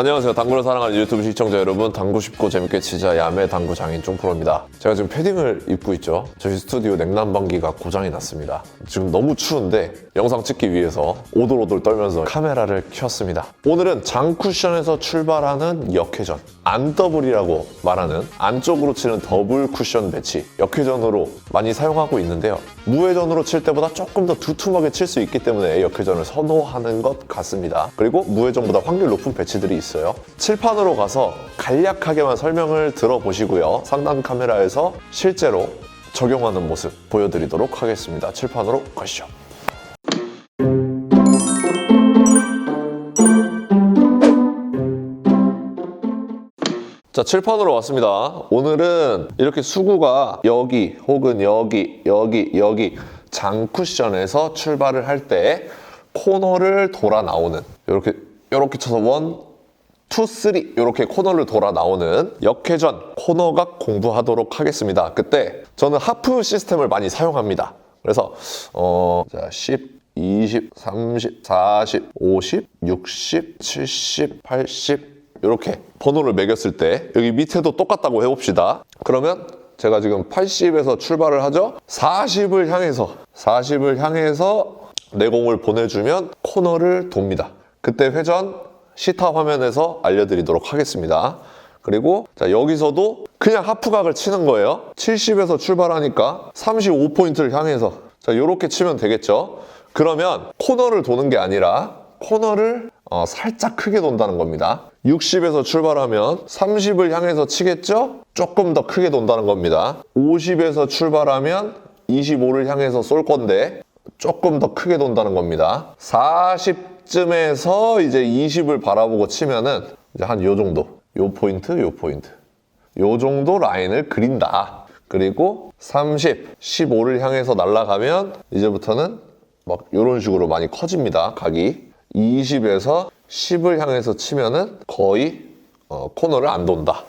안녕하세요. 당구를 사랑하는 유튜브 시청자 여러분. 당구 쉽고 재밌게 치자 야매 당구 장인 쫑프로입니다. 제가 지금 패딩을 입고 있죠. 저희 스튜디오 냉난방기가 고장이 났습니다. 지금 너무 추운데 영상 찍기 위해서 오돌오돌 떨면서 카메라를 켰습니다. 오늘은 장쿠션에서 출발하는 역회전. 안더블이라고 말하는 안쪽으로 치는 더블 쿠션 배치. 역회전으로 많이 사용하고 있는데요. 무회전으로 칠 때보다 조금 더 두툼하게 칠 수 있기 때문에 역회전을 선호하는 것 같습니다. 그리고 무회전보다 확률 높은 배치들이 있 어요. 칠판으로 가서 간략하게만 설명을 들어보시고요. 상단 카메라에서 실제로 적용하는 모습 보여드리도록 하겠습니다. 칠판으로 가시죠. 자, 칠판으로 왔습니다. 오늘은 이렇게 수구가 여기 혹은 여기, 여기, 여기 장쿠션에서 출발을 할 때 코너를 돌아 나오는 이렇게 이렇게 쳐서 원, 투, 쓰리 이렇게 코너를 돌아 나오는 역회전 코너각 공부하도록 하겠습니다. 그때 저는 하프 시스템을 많이 사용합니다. 그래서 어, 자, 10, 20, 30, 40, 50, 60, 70, 80 이렇게 번호를 매겼을 때 여기 밑에도 똑같다고 해봅시다. 그러면 제가 지금 80에서 출발을 하죠. 40을 향해서 40을 향해서 내공을 보내주면 코너를 돕니다. 그때 회전 시타 화면에서 알려드리도록 하겠습니다. 그리고 자, 여기서도 그냥 하프각을 치는 거예요. 70에서 출발하니까 35포인트를 향해서 자, 이렇게 치면 되겠죠. 그러면 코너를 도는 게 아니라 코너를 어, 살짝 크게 돈다는 겁니다. 60에서 출발하면 30을 향해서 치겠죠? 조금 더 크게 돈다는 겁니다. 50에서 출발하면 25를 향해서 쏠 건데 조금 더 크게 돈다는 겁니다. 40 쯤에서 이제 20을 바라보고 치면은 이제 한 요 정도. 요 포인트, 요 포인트. 요 정도 라인을 그린다. 그리고 30, 15를 향해서 날아가면 이제부터는 막 이런 식으로 많이 커집니다. 각이. 20에서 10을 향해서 치면은 거의 어, 코너를 안 돈다.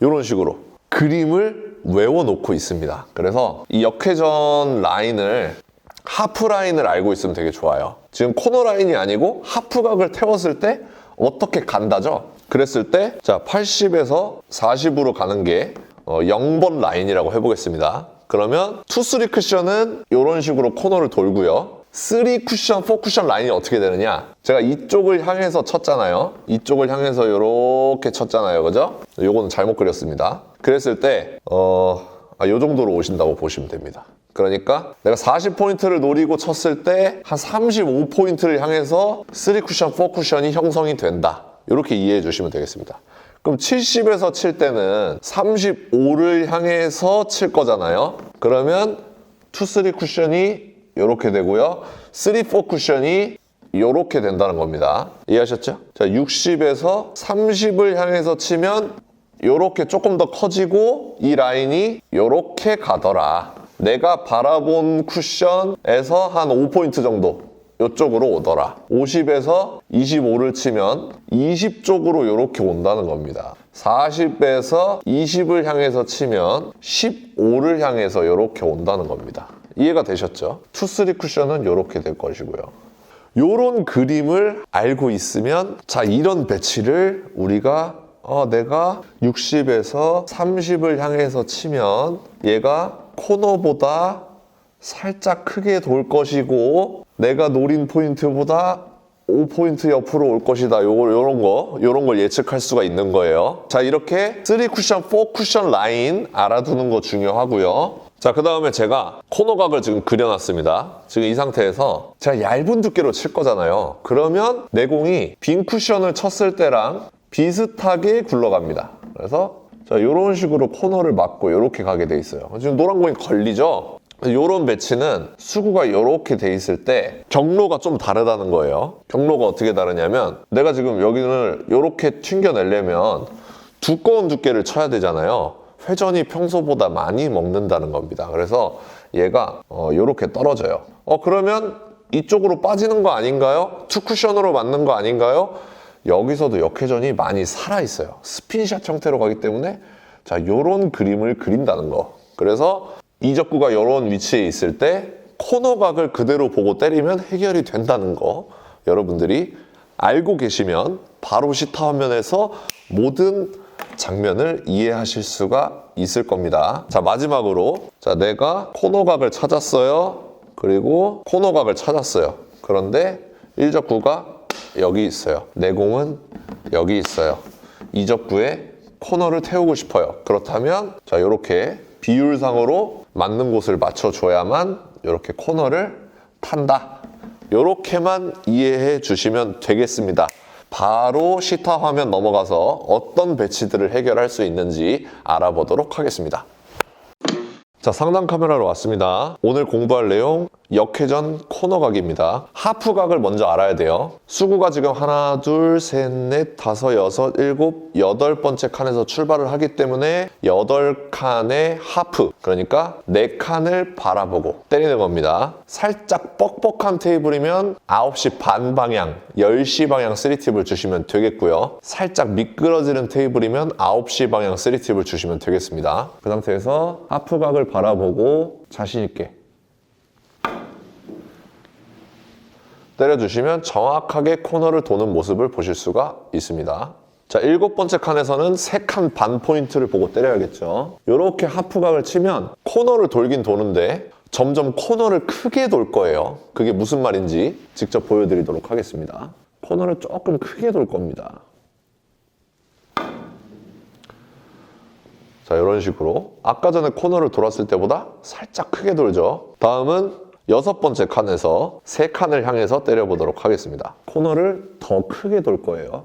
이런 식으로 그림을 외워놓고 있습니다. 그래서 이 역회전 라인을 하프 라인을 알고 있으면 되게 좋아요. 지금 코너 라인이 아니고 하프각을 태웠을 때 어떻게 간다죠? 그랬을 때, 자, 80에서 40으로 가는 게 어, 0번 라인이라고 해보겠습니다. 그러면 투, 쓰리 쿠션은 이런 식으로 코너를 돌고요. 3 쿠션, 4 쿠션 라인이 어떻게 되느냐? 제가 이쪽을 향해서 쳤잖아요. 이쪽을 향해서 이렇게 쳤잖아요. 그죠? 요거는 잘못 그렸습니다. 그랬을 때, 어, 아, 요 정도로 오신다고 보시면 됩니다. 그러니까 내가 40포인트를 노리고 쳤을 때 한 35포인트를 향해서 3 쿠션, 4 쿠션이 형성이 된다. 이렇게 이해해 주시면 되겠습니다. 그럼 70에서 칠 때는 35를 향해서 칠 거잖아요. 그러면 2, 3 쿠션이 이렇게 되고요. 3, 4 쿠션이 이렇게 된다는 겁니다. 이해하셨죠? 자, 60에서 30을 향해서 치면 이렇게 조금 더 커지고 이 라인이 이렇게 가더라. 내가 바라본 쿠션에서 한 5포인트 정도 이쪽으로 오더라. 50에서 25를 치면 20쪽으로 이렇게 온다는 겁니다. 40에서 20을 향해서 치면 15를 향해서 이렇게 온다는 겁니다. 이해가 되셨죠? 투, 쓰리 쿠션은 이렇게 될 것이고요. 요런 그림을 알고 있으면 자 이런 배치를 우리가 어, 내가 60에서 30을 향해서 치면 얘가 코너보다 살짝 크게 돌 것이고 내가 노린 포인트보다 5포인트 옆으로 올 것이다. 요, 요런 거, 요런 걸 예측할 수가 있는 거예요. 자, 이렇게 3 쿠션, 4 쿠션 라인 알아두는 거 중요하고요. 자, 그 다음에 제가 코너각을 지금 그려놨습니다. 지금 이 상태에서 제가 얇은 두께로 칠 거잖아요. 그러면 내공이 빈 쿠션을 쳤을 때랑 비슷하게 굴러갑니다. 그래서 자, 이런 식으로 코너를 맞고 이렇게 가게 돼 있어요. 지금 노란 공이 걸리죠? 이런 배치는 수구가 이렇게 돼 있을 때 경로가 좀 다르다는 거예요. 경로가 어떻게 다르냐면 내가 지금 여기를 이렇게 튕겨내려면 두꺼운 두께를 쳐야 되잖아요. 회전이 평소보다 많이 먹는다는 겁니다. 그래서 얘가 이렇게 떨어져요. 어 그러면 이쪽으로 빠지는 거 아닌가요? 투쿠션으로 맞는 거 아닌가요? 여기서도 역회전이 많이 살아 있어요. 스핀샷 형태로 가기 때문에 자 이런 그림을 그린다는 거. 그래서 이적구가 이런 위치에 있을 때 코너각을 그대로 보고 때리면 해결이 된다는 거 여러분들이 알고 계시면 바로 시타 화면에서 모든 장면을 이해하실 수가 있을 겁니다. 자, 마지막으로. 자, 내가 코너각을 찾았어요. 그리고 코너각을 찾았어요. 그런데 일적구가 여기 있어요. 내공은 여기 있어요. 이적구에 코너를 태우고 싶어요. 그렇다면 자, 이렇게 비율상으로 맞는 곳을 맞춰줘야만 이렇게 코너를 탄다. 이렇게만 이해해 주시면 되겠습니다. 바로 시타 화면 넘어가서 어떤 배치들을 해결할 수 있는지 알아보도록 하겠습니다. 자, 상단 카메라로 왔습니다. 오늘 공부할 내용 역회전 코너각입니다. 하프각을 먼저 알아야 돼요. 수구가 지금 하나, 둘, 셋, 넷, 다섯, 여섯, 일곱, 여덟 번째 칸에서 출발을 하기 때문에 여덟 칸의 하프, 그러니까 네 칸을 바라보고 때리는 겁니다. 살짝 뻑뻑한 테이블이면 9시 반 방향, 10시 방향 3팁을 주시면 되겠고요. 살짝 미끄러지는 테이블이면 9시 방향 3팁을 주시면 되겠습니다. 그 상태에서 하프각을 바라보고 자신 있게 때려주시면 정확하게 코너를 도는 모습을 보실 수가 있습니다. 자, 일곱 번째 칸에서는 세 칸 반 포인트를 보고 때려야겠죠. 이렇게 하프각을 치면 코너를 돌긴 도는데 점점 코너를 크게 돌 거예요. 그게 무슨 말인지 직접 보여드리도록 하겠습니다. 코너를 조금 크게 돌 겁니다. 자, 이런 식으로. 아까 전에 코너를 돌았을 때보다 살짝 크게 돌죠. 다음은 여섯 번째 칸에서 세 칸을 향해서 때려보도록 하겠습니다. 코너를 더 크게 돌 거예요.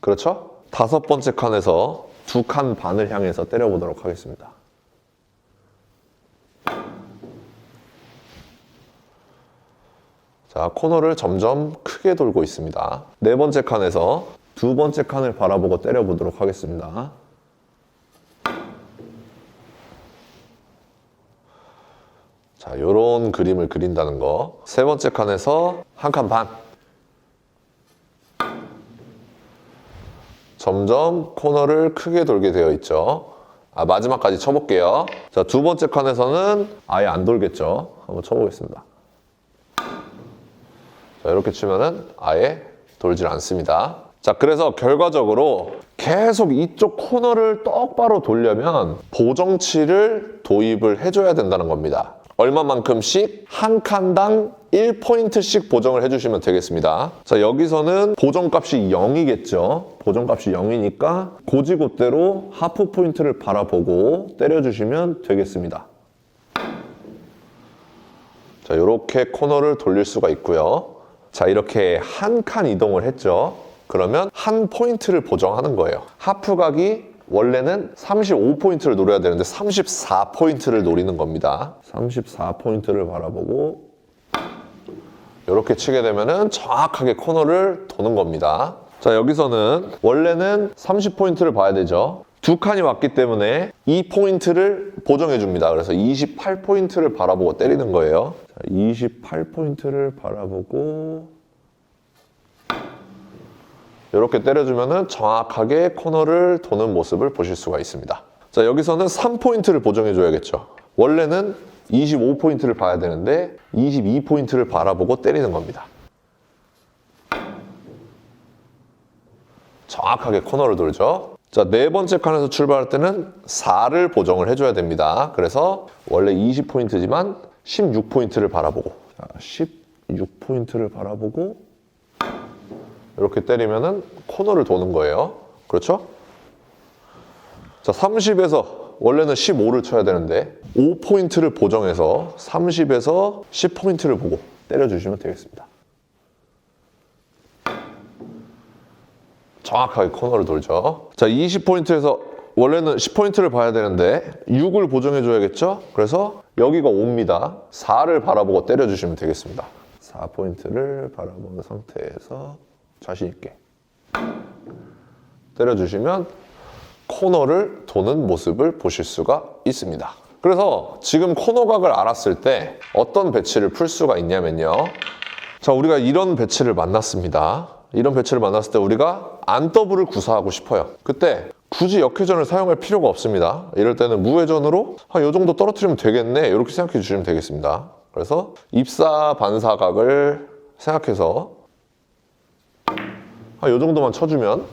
그렇죠? 다섯 번째 칸에서 두 칸 반을 향해서 때려보도록 하겠습니다. 자, 코너를 점점 크게 돌고 있습니다. 네 번째 칸에서 두 번째 칸을 바라보고 때려보도록 하겠습니다. 자, 요런 그림을 그린다는 거. 세 번째 칸에서 한 칸 반. 점점 코너를 크게 돌게 되어 있죠. 아, 마지막까지 쳐볼게요. 자, 두 번째 칸에서는 아예 안 돌겠죠. 한번 쳐보겠습니다. 자, 이렇게 치면은 아예 돌질 않습니다. 자, 그래서 결과적으로 계속 이쪽 코너를 똑바로 돌려면 보정치를 도입을 해줘야 된다는 겁니다. 얼마만큼씩 한 칸당 1포인트씩 보정을 해주시면 되겠습니다. 자, 여기서는 보정값이 0이겠죠. 보정값이 0이니까 고지고대로 하프 포인트를 바라보고 때려주시면 되겠습니다. 자, 이렇게 코너를 돌릴 수가 있고요. 자, 이렇게 한 칸 이동을 했죠. 그러면 한 포인트를 보정하는 거예요. 하프각이 원래는 35포인트를 노려야 되는데 34포인트를 노리는 겁니다. 34포인트를 바라보고 이렇게 치게 되면은 정확하게 코너를 도는 겁니다. 자, 여기서는 원래는 30포인트를 봐야 되죠. 두 칸이 왔기 때문에 이 포인트를 보정해 줍니다. 그래서 28포인트를 바라보고 때리는 거예요. 자, 28포인트를 바라보고 이렇게 때려주면 정확하게 코너를 도는 모습을 보실 수가 있습니다. 자, 여기서는 3포인트를 보정해 줘야겠죠. 원래는 25포인트를 봐야 되는데 22포인트를 바라보고 때리는 겁니다. 정확하게 코너를 돌죠. 자, 네 번째 칸에서 출발할 때는 4를 보정을 해줘야 됩니다. 그래서 원래 20포인트지만 16포인트를 바라보고 자, 16포인트를 바라보고 이렇게 때리면은 코너를 도는 거예요. 그렇죠? 자, 30에서 원래는 15를 쳐야 되는데 5포인트를 보정해서 30에서 10포인트를 보고 때려주시면 되겠습니다. 정확하게 코너를 돌죠. 자, 20포인트에서 원래는 10포인트를 봐야 되는데 6을 보정해 줘야겠죠? 그래서 여기가 5입니다. 4를 바라보고 때려주시면 되겠습니다. 4포인트를 바라보는 상태에서 자신 있게 때려주시면 코너를 도는 모습을 보실 수가 있습니다. 그래서 지금 코너각을 알았을 때 어떤 배치를 풀 수가 있냐면요. 자, 우리가 이런 배치를 만났습니다. 이런 배치를 만났을 때 우리가 안 더블을 구사하고 싶어요. 그때 굳이 역회전을 사용할 필요가 없습니다. 이럴 때는 무회전으로 한 이 정도 떨어뜨리면 되겠네. 이렇게 생각해 주시면 되겠습니다. 그래서 입사 반사각을 생각해서 한요 정도만 쳐주면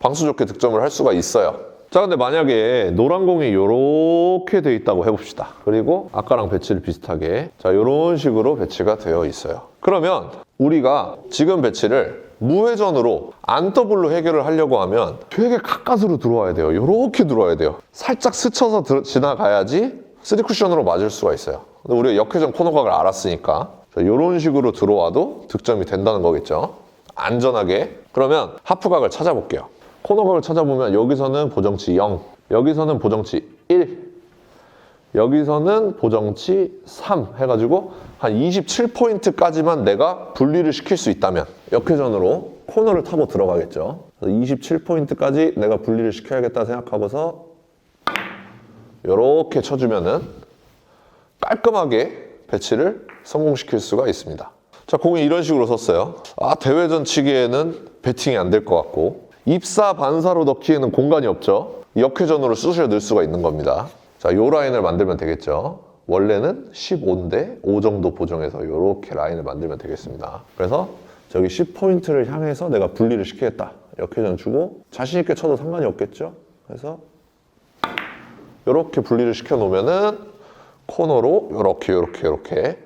방수 좋게 득점을 할 수가 있어요. 자, 근데 만약에 노란 공이 이렇게 돼 있다고 해봅시다. 그리고 아까랑 배치를 비슷하게 자, 이런 식으로 배치가 되어 있어요. 그러면 우리가 지금 배치를 무회전으로 안 더블로 해결을 하려고 하면 되게 가까스로 들어와야 돼요. 이렇게 들어와야 돼요. 살짝 스쳐서 들- 지나가야지 3쿠션으로 맞을 수가 있어요. 근데 우리가 역회전 코너각을 알았으니까 이런 식으로 들어와도 득점이 된다는 거겠죠. 안전하게. 그러면 하프각을 찾아볼게요. 코너각을 찾아보면 여기서는 보정치 0, 여기서는 보정치 1, 여기서는 보정치 3 해가지고 한 27포인트까지만 내가 분리를 시킬 수 있다면 역회전으로 코너를 타고 들어가겠죠. 27포인트까지 내가 분리를 시켜야겠다 생각하고서 이렇게 쳐주면은 깔끔하게 배치를 성공시킬 수가 있습니다. 자, 공이 이런 식으로 섰어요. 아, 대회전 치기에는 배팅이 안 될 것 같고 입사 반사로 넣기에는 공간이 없죠. 역회전으로 쑤셔 넣을 수가 있는 겁니다. 자, 요 라인을 만들면 되겠죠. 원래는 15인데 5 정도 보정해서 이렇게 라인을 만들면 되겠습니다. 그래서 저기 10포인트를 향해서 내가 분리를 시키겠다. 역회전 주고 자신 있게 쳐도 상관이 없겠죠. 그래서 이렇게 분리를 시켜 놓으면은 코너로 이렇게 이렇게 이렇게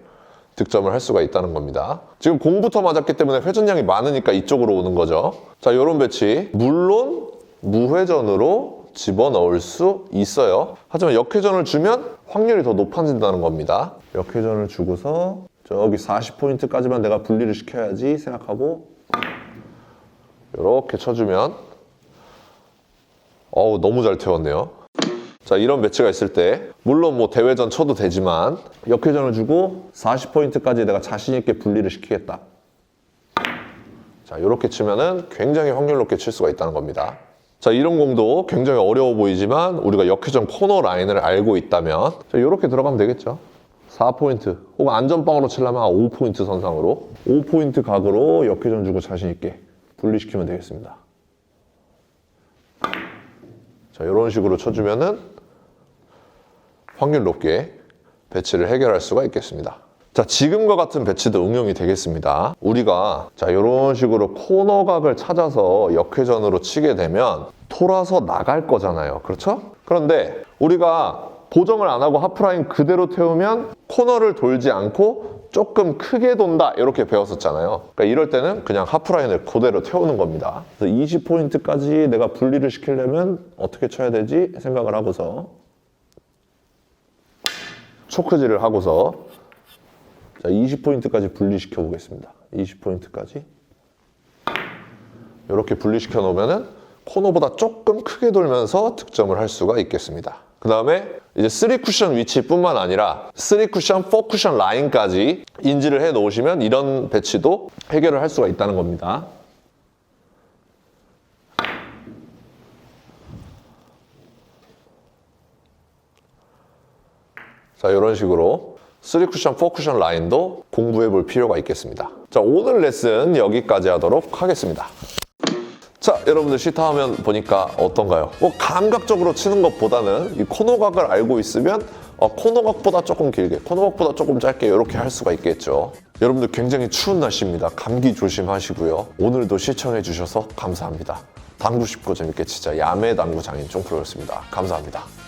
득점을 할 수가 있다는 겁니다. 지금 공부터 맞았기 때문에 회전량이 많으니까 이쪽으로 오는 거죠. 자, 이런 배치 물론 무회전으로 집어넣을 수 있어요. 하지만 역회전을 주면 확률이 더 높아진다는 겁니다. 역회전을 주고서 저기 40포인트까지만 내가 분리를 시켜야지 생각하고 이렇게 쳐주면 어우 너무 잘 태웠네요. 자 이런 배치가 있을 때 물론 뭐 대회전 쳐도 되지만 역회전을 주고 40포인트까지 내가 자신 있게 분리를 시키겠다. 자 이렇게 치면은 굉장히 확률 높게 칠 수가 있다는 겁니다. 자 이런 공도 굉장히 어려워 보이지만 우리가 역회전 코너 라인을 알고 있다면 자, 이렇게 들어가면 되겠죠. 4포인트 혹은 안전빵으로 치려면 5포인트 선상으로 5포인트 각으로 역회전 주고 자신 있게 분리시키면 되겠습니다. 자 이런 식으로 쳐주면은 확률 높게 배치를 해결할 수가 있겠습니다. 자, 지금과 같은 배치도 응용이 되겠습니다. 우리가 자, 이런 식으로 코너각을 찾아서 역회전으로 치게 되면 돌아서 나갈 거잖아요. 그렇죠? 그런데 우리가 보정을 안 하고 하프라인 그대로 태우면 코너를 돌지 않고 조금 크게 돈다 이렇게 배웠었잖아요. 그러니까 이럴 때는 그냥 하프라인을 그대로 태우는 겁니다. 그래서 20포인트까지 내가 분리를 시키려면 어떻게 쳐야 되지 생각을 하고서 초크질을 하고서 자 20포인트까지 분리시켜 보겠습니다. 20포인트까지 이렇게 분리시켜 놓으면은 코너보다 조금 크게 돌면서 득점을 할 수가 있겠습니다. 그 다음에 이제 3쿠션 위치뿐만 아니라 3쿠션, 4쿠션 라인까지 인지를 해 놓으시면 이런 배치도 해결을 할 수가 있다는 겁니다. 자, 이런 식으로 3쿠션, 4쿠션 라인도 공부해 볼 필요가 있겠습니다. 자, 오늘 레슨 여기까지 하도록 하겠습니다. 자, 여러분들 시타 하면 보니까 어떤가요? 뭐 감각적으로 치는 것보다는 이 코너각을 알고 있으면 어, 코너각보다 조금 길게, 코너각보다 조금 짧게 이렇게 할 수가 있겠죠. 여러분들 굉장히 추운 날씨입니다. 감기 조심하시고요. 오늘도 시청해 주셔서 감사합니다. 당구 쉽고 재밌게 치자 야매 당구 장인 쫑프로였습니다. 감사합니다.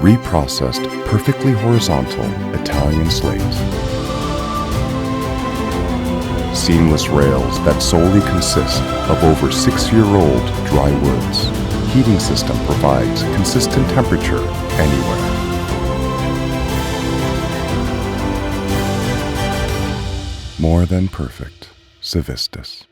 Reprocessed perfectly horizontal Italian slate. Seamless rails that solely consist of over six year old dry woods. Heating system provides consistent temperature anywhere. More than perfect. Civistus.